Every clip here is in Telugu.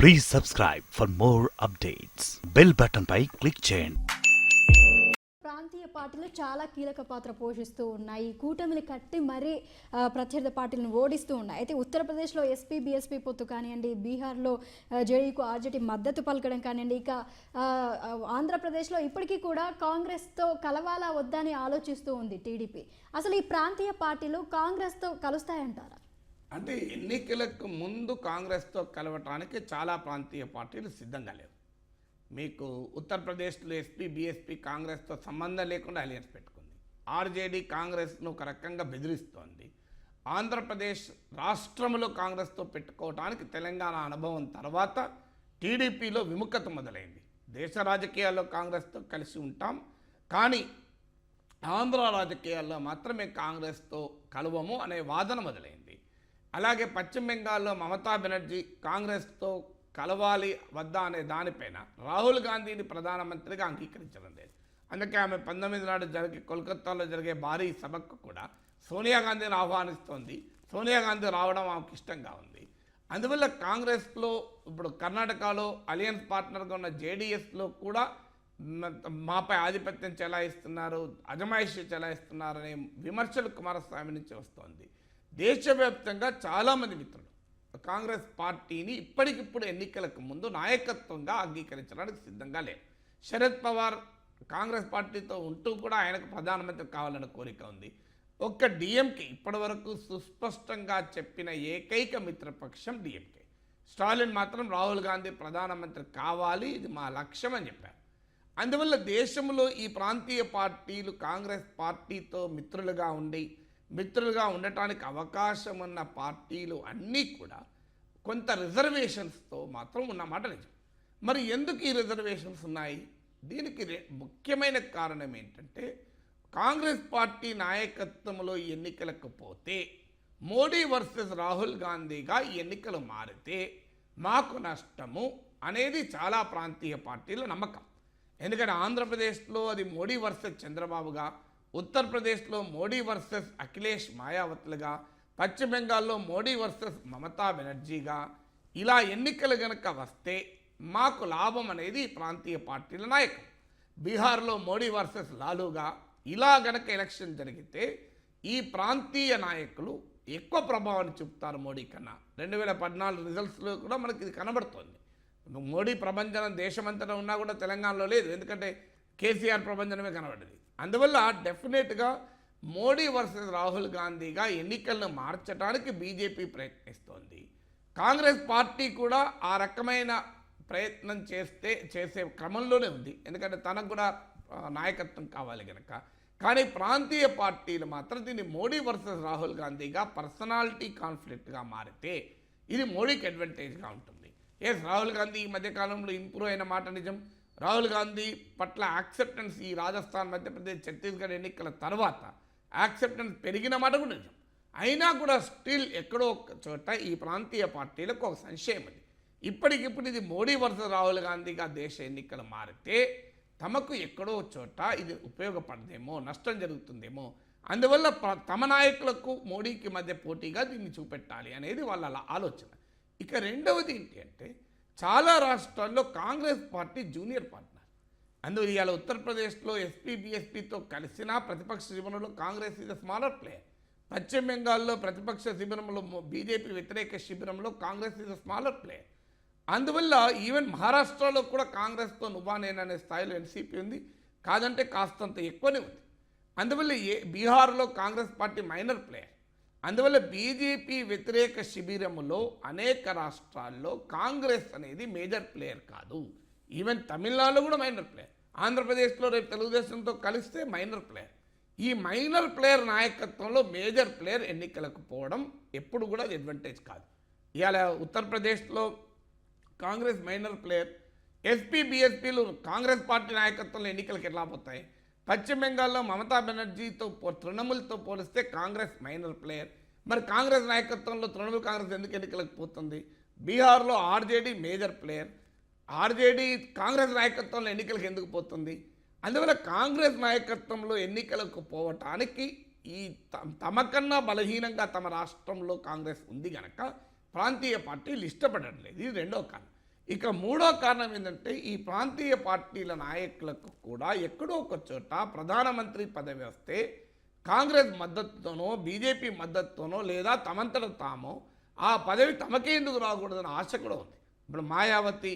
Please subscribe for more updates bell button pi click చేయండి. ప్రాంతీయ పార్టీలు చాలా కీలక పాత్ర పోషిస్తూ ఉన్నాయి. కూటమిని కట్టి మరీ ప్రత్యర్థి పార్టీలను ఓడిస్తూ ఉన్నాయి. అయితే ఉత్తరప్రదేశ్లో ఎస్పీ బీఎస్పీ పొత్తు కానివ్వండి బీహార్లో జేడీకు ఆర్జేడీ మద్దతు పలకడం కానివ్వండి ఇక ఆంధ్రప్రదేశ్లో ఇప్పటికీ కూడా కాంగ్రెస్తో కలవాలా వద్దా అని ఆలోచిస్తూ ఉంది టీడీపీ. అసలు ఈ ప్రాంతీయ పార్టీలు కాంగ్రెస్తో కలుస్తాయంటారా? అంటే ఎన్నికలకు ముందు కాంగ్రెస్తో కలవటానికి చాలా ప్రాంతీయ పార్టీలు సిద్ధంగా లేవు. మీకు ఉత్తరప్రదేశ్లో ఎస్పీ బీఎస్పీ కాంగ్రెస్తో సంబంధం లేకుండా అలియన్స్ పెట్టుకుంది. ఆర్జేడీ కాంగ్రెస్ను ఒక రకంగా బెదిరిస్తోంది. ఆంధ్రప్రదేశ్ రాష్ట్రంలో కాంగ్రెస్తో పెట్టుకోవటానికి తెలంగాణ అనుభవం తర్వాత టీడీపీలో విముఖత మొదలైంది. దేశ రాజకీయాల్లో కాంగ్రెస్తో కలిసి ఉంటాం కానీ ఆంధ్ర రాజకీయాల్లో మాత్రమే కాంగ్రెస్తో కలవము అనే వాదన మొదలైంది. అలాగే పశ్చిమ బెంగాల్లో మమతా బెనర్జీ కాంగ్రెస్తో కలవాలి వద్దా అనే దానిపైన రాహుల్ గాంధీని ప్రధానమంత్రిగా అంగీకరించడం లేదు. అందుకే ఆమె పంతొమ్మిది నాడు జరిగే కోల్కతాలో జరిగే భారీ సభకు కూడా సోనియా గాంధీని ఆహ్వానిస్తోంది. సోనియా గాంధీ రావడం ఆమెకు ఇష్టంగా ఉంది. అందువల్ల కాంగ్రెస్లో ఇప్పుడు కర్ణాటకలో అలియన్స్ పార్ట్నర్గా ఉన్న జేడీఎస్లో కూడా మాపై ఆధిపత్యం చెలాయిస్తున్నారు అజమాయిషి చెలాయిస్తున్నారనే విమర్శలు కుమారస్వామి నుంచి వస్తోంది. దేశవ్యాప్తంగా చాలామంది మిత్రులు. కాంగ్రెస్ పార్టీని ఇప్పటికిప్పుడు ఎన్నికలకు ముందు నాయకత్వంగా అంగీకరించడానికి సిద్ధంగా లేవు శరద్ పవార్ కాంగ్రెస్ పార్టీతో ఉంటూ కూడా ఆయనకు ప్రధానమంత్రి కావాలన్న కోరిక ఉంది. ఒక్క డిఎంకే ఇప్పటివరకు సుస్పష్టంగా చెప్పిన ఏకైక మిత్రపక్షం డిఎంకే. స్టాలిన్ మాత్రం రాహుల్ గాంధీ ప్రధానమంత్రి కావాలి ఇది మా లక్ష్యం అని చెప్పారు. అందువల్ల దేశంలో ఈ ప్రాంతీయ పార్టీలు కాంగ్రెస్ పార్టీతో మిత్రులుగా ఉండి మిత్రులుగా ఉండటానికి అవకాశం ఉన్న పార్టీలు అన్నీ కూడా కొంత రిజర్వేషన్స్తో మాత్రం ఉన్నమాట నిజం. మరి ఎందుకు ఈ రిజర్వేషన్స్ ఉన్నాయి? దీనికి ముఖ్యమైన కారణం ఏంటంటే కాంగ్రెస్ పార్టీ నాయకత్వంలో ఎన్నికలకు పోతే మోడీ వర్సెస్ రాహుల్ గాంధీగా ఎన్నికలు మారితే మాకు నష్టము అనేది చాలా ప్రాంతీయ పార్టీల నమ్మకం. ఎందుకంటే ఆంధ్రప్రదేశ్లో అది మోడీ వర్సెస్ చంద్రబాబుగా ఉత్తరప్రదేశ్లో మోడీ వర్సెస్ అఖిలేష్ మాయావతులుగా పశ్చిమ బెంగాల్లో మోడీ వర్సెస్ మమతా బెనర్జీగా ఇలా ఎన్నికలు గనక వస్తే మాకు లాభం అనేది ప్రాంతీయ పార్టీల నాయకం. బీహార్లో మోడీ వర్సెస్ లాలూగా ఇలా గనక ఎలక్షన్ జరిగితే ఈ ప్రాంతీయ నాయకులు ఎక్కువ ప్రభావాన్ని చూపుతారు మోడీ కన్నా. రెండు వేల పద్నాలుగు రిజల్ట్స్లో కూడా మనకి ఇది కనబడుతోంది. మోడీ ప్రభంజనం దేశమంతటా ఉన్నా కూడా తెలంగాణలో లేదు. ఎందుకంటే కేసీఆర్ ప్రభంజనమే కనబడింది అందువల్ల డెఫినెట్గా మోడీ వర్సెస్ రాహుల్ గాంధీగా ఎన్నికలను మార్చడానికి బీజేపీ ప్రయత్నిస్తోంది. కాంగ్రెస్ పార్టీ కూడా ఆ రకమైన ప్రయత్నం చేస్తే చేసే క్రమంలోనే ఉంది. ఎందుకంటే తనకు కూడా నాయకత్వం కావాలి కనుక కానీ ప్రాంతీయ పార్టీలు మాత్రం దీన్ని మోడీ వర్సెస్ రాహుల్ గాంధీగా పర్సనాలిటీ కాన్ఫ్లిక్ట్గా మారితే ఇది మోడీకి అడ్వాంటేజ్గా ఉంటుంది. ఎస్ రాహుల్ గాంధీ ఈ మధ్యకాలంలో ఇంప్రూవ్ అయిన మాట నిజం. రాహుల్ గాంధీ పట్ల యాక్సెప్టెన్స్ ఈ రాజస్థాన్ మధ్యప్రదేశ్ ఛత్తీస్గఢ్ ఎన్నికల తర్వాత యాక్సెప్టెన్స్ పెరిగిన మాట కూడా నిజం. అయినా కూడా స్టిల్ ఎక్కడో ఒక చోట ఈ ప్రాంతీయ పార్టీలకు ఒక సంశయం ఉంది ఇప్పటికిప్పుడు ఇది మోడీ వర్సెస్ రాహుల్ గాంధీగా దేశ ఎన్నికలు మారితే తమకు ఎక్కడో చోట ఇది ఉపయోగపడదేమో నష్టం జరుగుతుందేమో. అందువల్ల తమ నాయకులకు మోడీకి మధ్య పోటీగా దీన్ని చూపెట్టాలి అనేది వాళ్ళ ఆలోచన. ఇక రెండవది ఏంటి అంటే చాలా రాష్ట్రాల్లో కాంగ్రెస్ పార్టీ జూనియర్ పార్ట్నర్. అందువల్ల ఇవాళ ఉత్తరప్రదేశ్లో ఎస్పీ బీఎస్పీతో కలిసిన ప్రతిపక్ష శిబిరంలో కాంగ్రెస్ ఇది స్మాలర్ ప్లేయర్ పశ్చిమ బెంగాల్లో ప్రతిపక్ష శిబిరంలో బీజేపీ వ్యతిరేక శిబిరంలో కాంగ్రెస్ ఇది స్మాలర్ ప్లేయర్ అందువల్ల ఈవెన్ మహారాష్ట్రలో కూడా కాంగ్రెస్తో నువ్వానేననే స్థాయిలో ఎన్సీపీ ఉంది. కాదంటే కాస్తంత ఎక్కువనే ఉంది. అందువల్ల ఏ బీహార్లో కాంగ్రెస్ పార్టీ మైనర్ ప్లేయర్. అందువల్ల బీజేపీ వ్యతిరేక శిబిరములో అనేక రాష్ట్రాల్లో కాంగ్రెస్ అనేది మేజర్ ప్లేయర్ కాదు. ఈవెన్ తమిళనాడులో కూడా మైనర్ ప్లేయర్. ఆంధ్రప్రదేశ్లో రేపు తెలుగుదేశంతో కలిస్తే మైనర్ ప్లేయర్. ఈ మైనర్ ప్లేయర్ నాయకత్వంలో మేజర్ ప్లేయర్ ఎన్నికలకు పోవడం ఎప్పుడు కూడా అది అడ్వాంటేజ్ కాదు. ఇవాళ ఉత్తరప్రదేశ్లో కాంగ్రెస్ మైనర్ ప్లేయర్ ఎస్పీ బీఎస్పీలు కాంగ్రెస్ పార్టీ నాయకత్వంలో ఎన్నికలకు ఎలా పోతాయి? పశ్చిమ బెంగాల్లో మమతా బెనర్జీతో పో తృణమూల్తో పోలిస్తే కాంగ్రెస్ మైనర్ ప్లేయర్. మరి కాంగ్రెస్ నాయకత్వంలో తృణమూల్ కాంగ్రెస్ ఎందుకు ఎన్నికలకు పోతుంది? బీహార్లో RJD major player. RJD Congress నాయకత్వంలో ఎన్నికలకు ఎందుకు పోతుంది? అందువల్ల కాంగ్రెస్ నాయకత్వంలో ఎన్నికలకు పోవటానికి ఈ త- తమకన్నా బలహీనంగా తమ రాష్ట్రంలో కాంగ్రెస్ ఉంది గనక ప్రాంతీయ పార్టీలు ఇష్టపడట్లేదు ఇది రెండో కారణం. ఇక మూడో కారణం ఏంటంటే ఈ ప్రాంతీయ పార్టీల నాయకులకు కూడా ఎక్కడో ఒక చోట ప్రధానమంత్రి పదవి వస్తే కాంగ్రెస్ మద్దతుతోనో బీజేపీ మద్దతుతోనో లేదా తమంతట తామో ఆ పదవి తమకే ఎందుకు రాకూడదన్న ఆశ కూడా ఉంది. ఇప్పుడు మాయావతి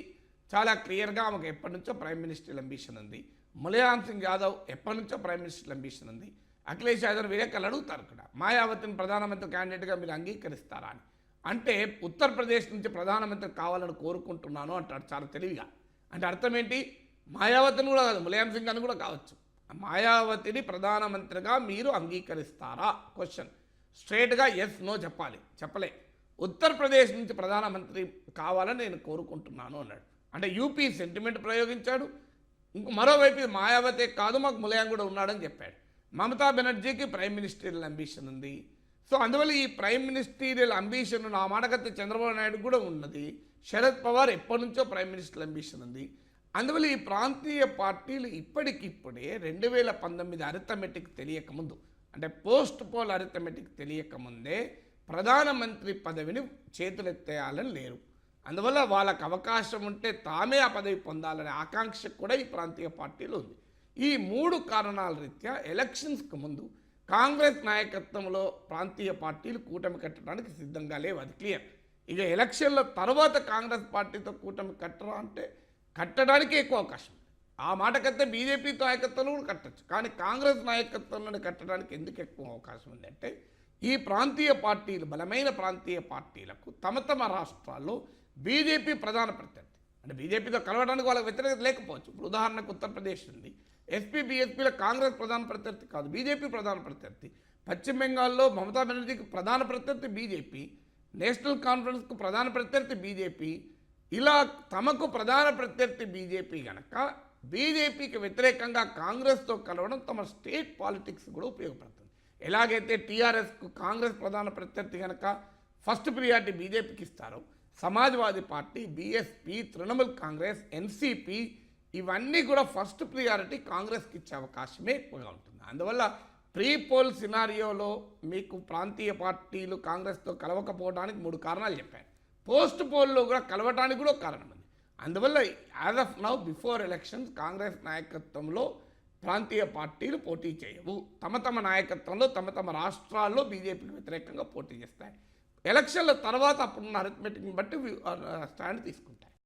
చాలా క్లియర్గా ఆమెకు ఎప్పటి నుంచో ప్రైమ్ మినిస్టర్ అంబిషన్ ఉంది. ములయాం సింగ్ యాదవ్ ఎప్పటి నుంచో ప్రైమ్ మినిస్టర్ అంబిషన్ ఉంది. అఖిలేష్ యాదవ్ వివేకాలు అడుగుతారు ఇక్కడ. మాయావతిని ప్రధానమంత్రి క్యాండిడేట్గా మీరు అంగీకరిస్తారా అని. అంటే ఉత్తరప్రదేశ్ నుంచి ప్రధానమంత్రి కావాలని కోరుకుంటున్నాను అంటాడు చాలా తెలివిగా. అంటే అర్థం ఏంటి? మాయావతిని కూడా కాదు ములాయం సింగ్ అని కూడా కావచ్చు. మాయావతిని ప్రధానమంత్రిగా మీరు అంగీకరిస్తారా? క్వశ్చన్ స్ట్రేట్గా ఎస్ నో చెప్పాలి. చెప్పలే. ఉత్తరప్రదేశ్ నుంచి ప్రధానమంత్రి కావాలని నేను కోరుకుంటున్నాను అన్నాడు. అంటే యూపీ సెంటిమెంట్ ప్రయోగించాడు. ఇంకో మరోవైపు మాయావతి కాదు మాకు ములాయం కూడా ఉన్నాడని చెప్పాడు. మమతా బెనర్జీకి ప్రైమ్ మినిస్టర్ అంబిషన్ ఉంది. సో అందువల్ల ఈ ప్రైమ్ మినిస్టీరియల్ అంబిషన్ నా మాటకత్తే చంద్రబాబు నాయుడు కూడా ఉన్నది. శరద్ పవార్ ఎప్పటి నుంచో ప్రైమ్ మినిస్టర్ అంబిషన్ ఉంది. అందువల్ల ఈ ప్రాంతీయ పార్టీలు ఇప్పటికిప్పుడే రెండు వేల పంతొమ్మిది అరిథమెటిక్ తెలియకముందు అంటే పోస్ట్ పోల్ అరిథమెటిక్ తెలియకముందే ప్రధానమంత్రి పదవిని చేతులెత్తేయాలని లేరు. అందువల్ల వాళ్ళకు అవకాశం ఉంటే తామే ఆ పదవి పొందాలనే ఆకాంక్ష కూడా ఈ ప్రాంతీయ పార్టీలు ఉంది. ఈ మూడు కారణాల రీత్యా ఎలక్షన్స్కి ముందు కాంగ్రెస్ నాయకత్వంలో ప్రాంతీయ పార్టీలు కూటమి కట్టడానికి సిద్ధంగా లేవు అది క్లియర్. ఇక ఎలక్షన్ల తర్వాత కాంగ్రెస్ పార్టీతో కూటమి కట్టరా అంటే కట్టడానికి ఎక్కువ అవకాశం. ఆ మాటకైతే బీజేపీ నాయకత్వంలో కూడా కట్టచ్చు. కానీ కాంగ్రెస్ నాయకత్వంలోనే కట్టడానికి ఎందుకు ఎక్కువ అవకాశం ఉంది అంటే ఈ ప్రాంతీయ పార్టీలు బలమైన ప్రాంతీయ పార్టీలకు తమ తమ రాష్ట్రాల్లో బీజేపీ ప్రధాన ప్రత్యర్థి. అంటే బీజేపీతో కలవడానికి వాళ్ళకి వ్యతిరేకత లేకపోవచ్చు. ఇప్పుడు ఉదాహరణకు ఉత్తరప్రదేశ్ ఉంది. ఎస్పీ బీఎస్పీలో కాంగ్రెస్ ప్రధాన ప్రత్యర్థి కాదు బీజేపీ ప్రధాన ప్రత్యర్థి. పశ్చిమ బెంగాల్లో మమతా బెనర్జీకి ప్రధాన ప్రత్యర్థి బీజేపీ నేషనల్ కాన్ఫరెన్స్కు ప్రధాన ప్రత్యర్థి బీజేపీ ఇలా తమకు ప్రధాన ప్రత్యర్థి బీజేపీ గనక బీజేపీకి వ్యతిరేకంగా కాంగ్రెస్తో కలవడం తమ స్టేట్ పాలిటిక్స్ కూడా ఉపయోగపడుతుంది. ఎలాగైతే టీఆర్ఎస్కు కాంగ్రెస్ ప్రధాన ప్రత్యర్థి కనుక ఫస్ట్ ప్రియారిటీ బీజేపీకి ఇస్తారో Samajwadi party BSP Trinamool Congress NCP ఇవన్నీ కూడా ఫస్ట్ ప్రియారిటీ కాంగ్రెస్కి ఇచ్చే అవకాశమే ఎక్కువగా ఉంటుంది. అందువల్ల ప్రీ పోల్ సినారియోలో మీకు ప్రాంతీయ పార్టీలు కాంగ్రెస్తో కలవకపోవడానికి మూడు కారణాలు చెప్పాను పోస్ట్ పోల్లో కూడా కలవటానికి కూడా ఒక కారణం ఉంది. అందువల్ల as of now before elections Congress నాయకత్వంలో ప్రాంతీయ పార్టీలు పోటీ చేయవు. తమ తమ నాయకత్వంలో తమ తమ రాష్ట్రాల్లో బీజేపీకి వ్యతిరేకంగా పోటీ చేస్తాయి. ఎలక్షన్ల తర్వాత అప్పుడున్న అరిథమెటిక్ని బట్టి స్టాండ్ తీసుకుంటాయి.